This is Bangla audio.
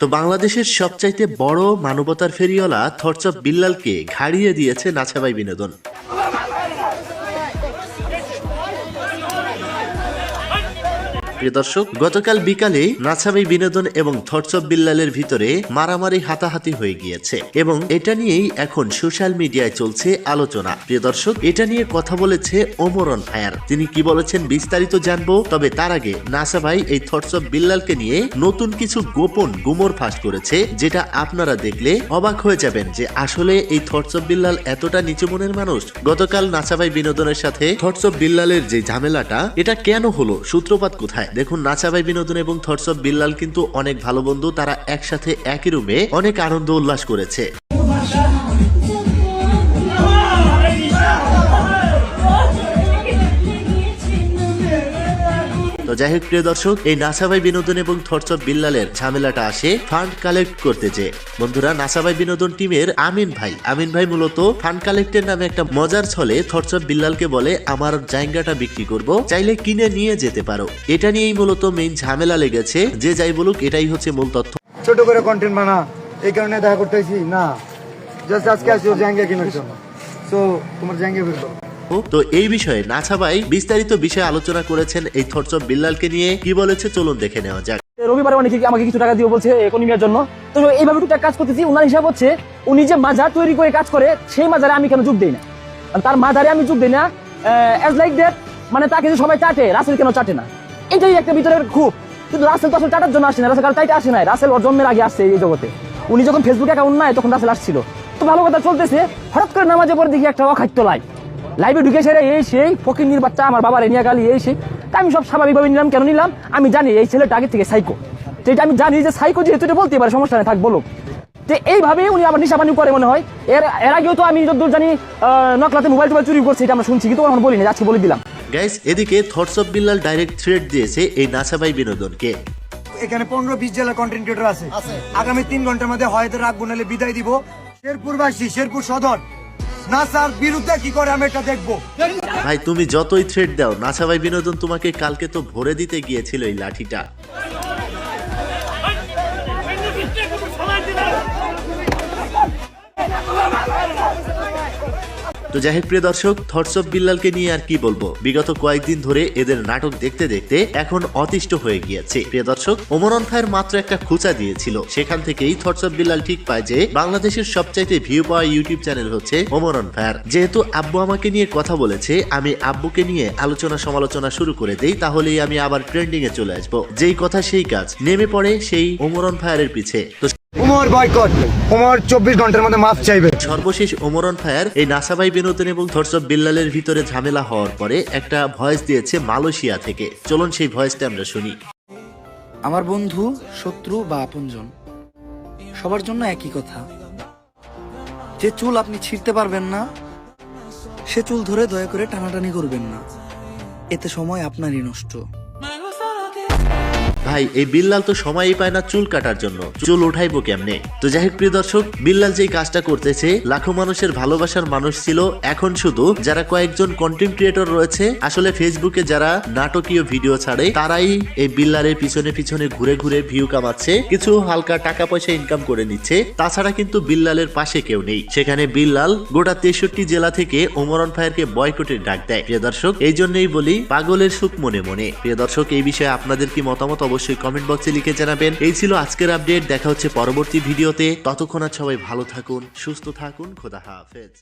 তো বাংলাদেশের সবচাইতে বড় মানবতার ফেরিওয়ালা থরচপ বিল্লালকে ঘাড়িয়ে দিয়েছে নাছাবাই বিনোদন। প্রিয় দর্শক, গতকাল বিকালে নাছাবাই বিনোদন এবং থরচপ বিল্লালের ভিতরে মারামারি হাতাহাতি হয়ে গিয়েছে এবং এটা নিয়েই এখন সোশ্যাল মিডিয়ায় চলছে আলোচনা। প্রিয় দর্শক, এটা নিয়ে কথা বলেছে ওমরন ফায়ার। তিনি কি বলেছেন বিস্তারিত জানব, তবে তার আগে নাসা ভাই এই থটসঅফ বিল্লালকে নিয়ে নতুন কিছু গোপন গুমর ফাঁস করেছে, যেটা আপনারা দেখলে অবাক হয়ে যাবেন যে আসলে এই থটসঅফ বিল্লাল এতটা নিচু মনের মানুষ। গতকাল নাসা ভাই বিনোদনের সাথে থটসঅফ বিল্লালের যে ঝামেলাটা, এটা কেন হলো? সূত্রপাত কোথায়? দেখুন নাচা ভাই বিনোদন এবং থটস অফ বিল্লাল কিন্তু অনেক ভালো বন্ধু, তারা একসাথে একই রুমে অনেক আনন্দ উল্লাস করেছে। তো যাই হোক, প্রিয় দর্শক, এই নাসাবাই বিনোদন এবং থরচপ বিল্লালের ঝামেলাটা আসে ফান্ড কালেক্ট করতে যে। বন্ধুরা, নাসাবাই বিনোদন টিমের আমিন ভাই। আমিন ভাই মূলত ফান্ড কালেক্টের নামে একটা মজার ছলে থরচপ বিল্লালকে বলে, আমার জায়গাটা বিক্রি করব, চাইলে কিনে নিয়ে যেতে পারো। এটা নিয়েই মূলত মেইন ঝামেলা লেগেছে। যে যাই বলুক, এটাই হচ্ছে মূল তথ্য। ছোট করে কন্টেন্ট বানা, এই কারণে দেখা করতেছি? না। জাস্ট আজকে আসি জাঙ্গিয়া কেনার জন্য। সো তোমার জাঙ্গিয়া বের করো তো এই বিষয়ে নাছাবাই বিস্তারিত বিষয়ে আলোচনা করেছেন এই থরচপ বিল্লালকে নিয়ে। কি বলেছে চলুন দেখে নেওয়া যাক। রবিবারে অনেকে আমাকে কিছু টাকা দিয়ে বলছে ইকোনমিয়ার জন্য। তো এইভাবে টুকটাক কাজ করতেছি। ওনার হিসাব হচ্ছে, উনি যে মাজার তৈরি করে কাজ করে, সেই মাজারে আমি কেন যোগ দিই না? তার মাজারে আমি যোগ দিই না অ্যাজ লাইক দ্যাট মানে তাকে যে সবাই চাটে, রাসেল কেন চাটে না? এটাই একটা ভিতরের খুব। কিন্তু রাসেল তো আসলে চাটার জন্য আসে না, রাসেল কাল চাইতে আসে না রাসেল ওর জন্মের আগে আসছে এই জগতে। উনি যখন ফেসবুক অ্যাকাউন্ট নাই, তখন রাসেল আসছিল। তো ভালো কথা চলতেছে, হঠাৎ করে নামাজে পরে দেখি একটা অখাদ্য লাই লাইভে ঢুকে সেরে এই সেই ফকির বাচ্চা আমার বাবার এনিয়া গালি এই সেই। তা আমি সব স্বাভাবিকভাবে নিলাম কেন নিলাম? আমি জানি এই ছেলেটা আগে থেকে সাইকো তো এটা আমি জানি যে সাইকো যেহেতু এটা বলতে পারে সমস্যা নেই থাক বলুক তো এইভাবে উনি আবার নিশাপানি করে মনে হয়। এর এর আগেও তো আমি যতদূর জানি নকলাতে মোবাইল টোবাইল চুরি করছে এটা আমরা শুনছি কিন্তু এখন বলিনি আজকে বলে দিলাম। গাইস এদিকে thoughts of Billal direct thread দিয়েছে এই নাসাবাই বিনোদনকে। এখানে পনেরো বিশ জেলা কন্টেন্ট ক্রিয়েটর আছে। আগামী তিন ঘণ্টার মধ্যে হয়তো রাখব নাহলে বিদায় দিব। শেরপুরবাসী শেরপুর সদর। না স্যার বিরুদ্ধে কি করে আমি এটা দেখব? ভাই, তুমি যতই থ্রেড দাও, নাসা ভাই বিনোদন তোমাকে কালকে তো ভরে দিতে গিয়েছিল এই লাঠিটা। তো যাই হোক, প্রিয় দর্শক থটস অফ বিল্লালকে নিয়ে আর কি বলব? বিগত কয়েকদিন ধরে এদের নাটক দেখতে দেখতে এখন অতিষ্ঠ হয়ে গিয়েছে। প্রিয় দর্শক ওমরন ফায়ার মাত্র একটা খুচা দিয়েছিল। সেখান থেকেই থটস অফ বিল্লাল ঠিক পায় যে, বাংলাদেশের সবচাইতে ভিউ পাওয়া ইউটিউব চ্যানেল হচ্ছে ওমরন ফায়ার যেহেতু আব্বু আমাকে নিয়ে কথা বলেছে, আমি আব্বুকে নিয়ে আলোচনা সমালোচনা শুরু করে দেই, তাহলেই আমি আবার ট্রেন্ডিং এ চলে আসব। যেই কথা সেই কাজ, নেমে পড়ে সেই ওমরন ফায়ারের পিছে। তো উমর বয়কট উমর চব্বিশ ঘণ্টার মধ্যে মাফ চাইবে। সর্বশেষ ওমরন ফায়ার এই নাসাবাই বিনোদন এবং থরসব বিল্লালের ভিতরে ঝামেলা হওয়ার পরে একটা ভয়েস দিয়েছে মালয়েশিয়া থেকে। চলুন সেই ভয়েসটা আমরা শুনি। আমার বন্ধু শত্রু বা আপনজন সবার জন্য একই কথা। যে চুল আপনি ছিঁড়তে পারবেন না সে চুল ধরে দয়া করে টানাটানি করবেন না। এতে সময় আপনারই নষ্ট। ভাই, এই বিল্লাল তো সময়ই পায় না চুল কাটার জন্য। চুল উঠাইবো কেমনে? তো যাই হোক, প্রিয় দর্শক, বিল্লাল যেই কাজটা করতেছে, লাখো মানুষের ভালোবাসার মানুষ ছিল, এখন শুধু যারা কয়েকজন কন্টেন্ট ক্রিয়েটর রয়েছে, আসলে ফেসবুকে যারা নাটকীয় ভিডিও ছাড়ে, তারাই এই বিল্লালের পিছনে পিছনে ঘুরে ঘুরে ভিউ কামাচ্ছে, কিছু হালকা টাকা পয়সা ইনকাম করে নিচ্ছে। তাছাড়া কিন্তু বিল্লালের পাশে কেউ নেই। সেখানে বিল্লাল গোটা তেষট্টি জেলা থেকে ওমরন ফায়ারকে বয়কটের ডাক দেয়। প্রিয় দর্শক, এই জন্যই বলি, পাগলের সুখ মনে মনে। প্রিয় দর্শক, এই বিষয়ে আপনাদের কি মতামত? অবশ্যই কমেন্ট বক্সে লিখে জানাবেন। এই ছিল আজকের আপডেট দেখা হচ্ছে পরবর্তী ভিডিওতে। ততক্ষণ আর সবাই ভালো থাকুন, সুস্থ থাকুন, খোদা হাফেজ।